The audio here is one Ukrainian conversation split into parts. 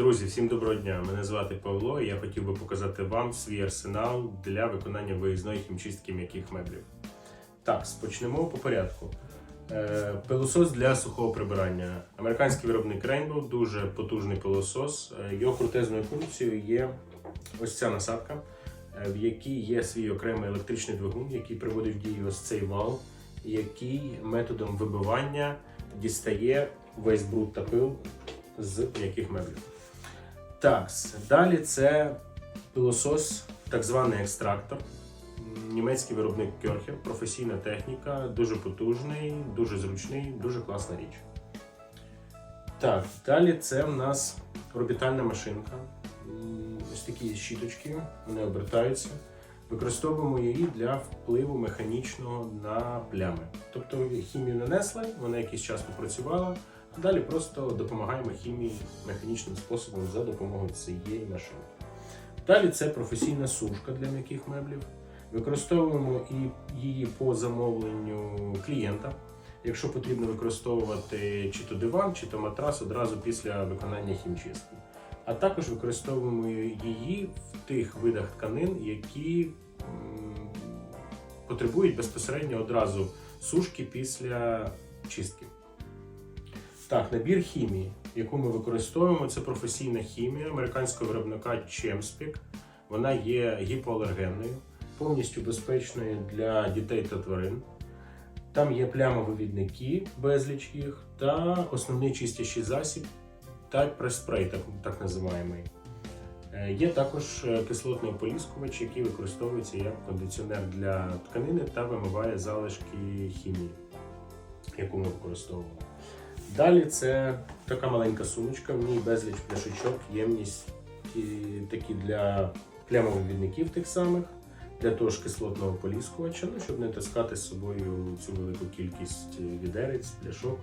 Друзі, всім доброго дня! Мене звати Павло і я хотів би показати вам свій арсенал для виконання виїзної хімчистки м'яких меблів. Так, почнемо по порядку. Е, Пилосос для сухого прибирання. Американський виробник Rainbow, дуже потужний пилосос. Е, Його крутезною функцією є ось ця насадка, е, в якій є свій окремий електричний двигун, який приводить в дію ось цей вал, який методом вибивання дістає весь бруд та пил з м'яких меблів. Так, далі це пилосос, так званий екстрактор. Німецький виробник Кьорхер, професійна техніка, дуже потужний, дуже зручний, дуже класна річ. Так, далі це в нас орбітальна машинка. Ось такі щіточки, вони обертаються. Використовуємо її для впливу механічного на плями. Тобто хімію нанесли, вона якийсь час попрацювала, далі просто допомагаємо хімії механічним способом за допомогою цієї машини. Далі це професійна сушка для м'яких меблів. Використовуємо її по замовленню клієнта. Якщо потрібно використовувати чи то диван, чи то матрас одразу після виконання хімчистки. А також використовуємо її в тих видах тканин, які потребують безпосередньо одразу сушки після чистки. Так, набір хімії, яку ми використовуємо, це професійна хімія американського виробника Chemspec. Вона є гіпоалергенною, повністю безпечною для дітей та тварин. Там є плямовивідники, безліч їх, та основний чистящий засіб та преспрей, так, так називаємо. Е, Є також е, кислотний ополіскувач, який використовується як кондиціонер для тканини та вимиває залишки хімії, яку ми використовуємо. Далі це така маленька сумочка, в ній безліч пляшечок, ємність і такі для плямовивідників тих самих, для того ж кислотного поліскувача, ну, щоб не таскати з собою цю велику кількість відерець, пляшок.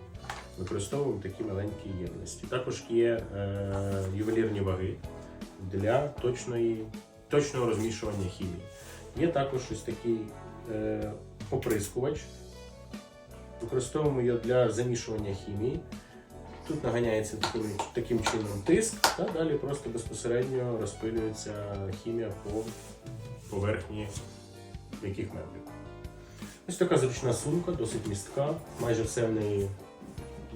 Використовуємо такі маленькі ємності. Також є е, ювелірні ваги для точної, точного розмішування хімії. Є також ось такий е, оприскувач. Використовуємо його для замішування хімії. Тут наганяється таким, таким чином тиск, та далі просто безпосередньо розпилюється хімія по поверхні м'яких меблів. Ось така зручна сумка, досить містка, майже все в неї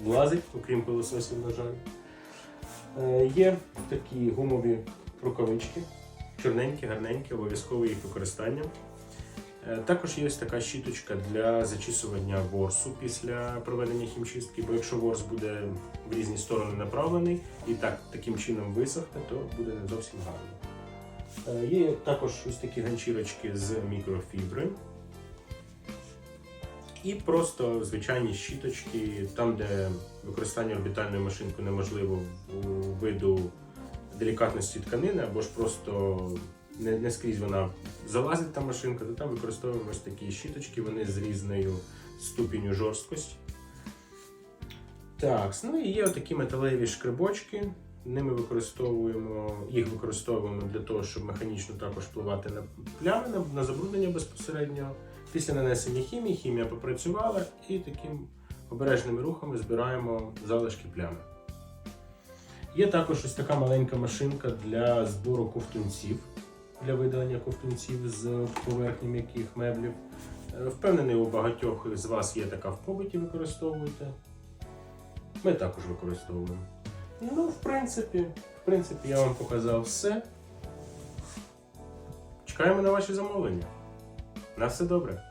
влазить, окрім пилососів, на жаль. Е, Є такі гумові рукавички, чорненькі, гарненькі, обов'язкове їх використання. Е, Також є така щіточка для зачісування ворсу після проведення хімчистки, бо якщо ворс буде в різні сторони направлений і так таким чином висохне, то буде не зовсім гарно. Е, Є також ось такі ганчірочки з мікрофібри. І просто звичайні щіточки, там, де використання орбітальної машинки неможливо у виду делікатності тканини, або ж просто не, не скрізь вона залазить та машинка, то там використовуємо ось такі щіточки, вони з різною ступінню жорсткості. Так, ну і є отакі металеві шкребочки. Ними використовуємо, їх використовуємо для того, щоб механічно також впливати на плями, на, забруднення безпосередньо. Після нанесення хімії, хімія попрацювала і таким обережними рухами збираємо залишки плями. Є також ось така маленька машинка для збору ковтунців, для видалення ковтунців з поверхні м'яких меблів. Е, Впевнений, у багатьох з вас є така в побуті, використовуєте. Ми також використовуємо. Ну, в принципі, в принципі, я вам показав все. Чекаємо на ваші замовлення. На все добре.